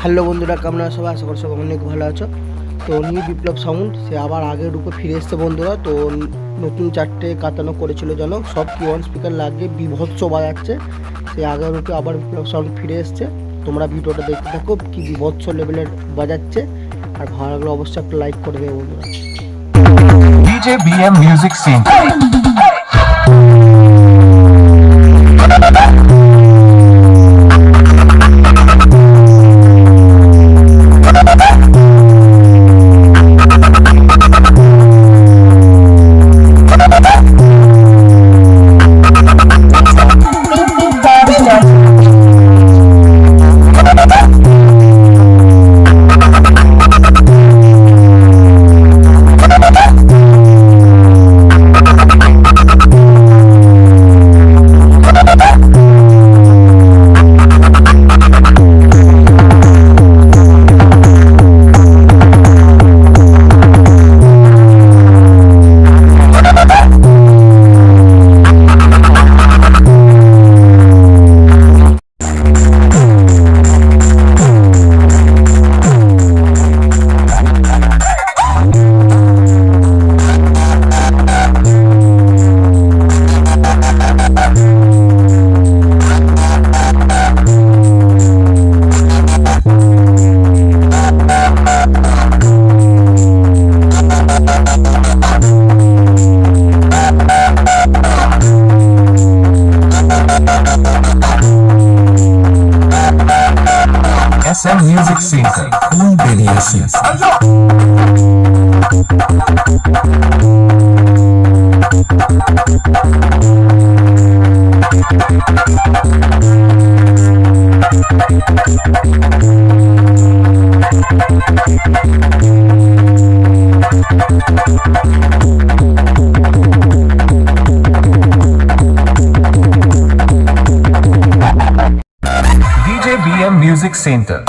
Hello বন্ধুরা কেমন আছো? সবাই আশা করি সবাই অনেক ভালো আছো। তো নিউ বিপ্লব সাউন্ড সে আবার আগের রূপে ফিরে এসছে বন্ধুরা। তো নতুন চারটে কাতানো করেছিল যেন সব কি ওয়ান স্পিকার লাগিয়ে বিভৎস বাজাচ্ছে। সে আগের রূপে আবার বিপ্লব সাউন্ড ফিরে এসছে। তোমরা ভিডিওটা দেখতে থাকো কি বিভৎস লেভেলের বাজাচ্ছে। আর ভালো লাগলে অবশ্যই একটা লাইক করে দেবে বন্ধুরা। DJ BM Music Scene. Universal Music Center. Uma experiência. IBM Music Center.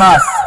us.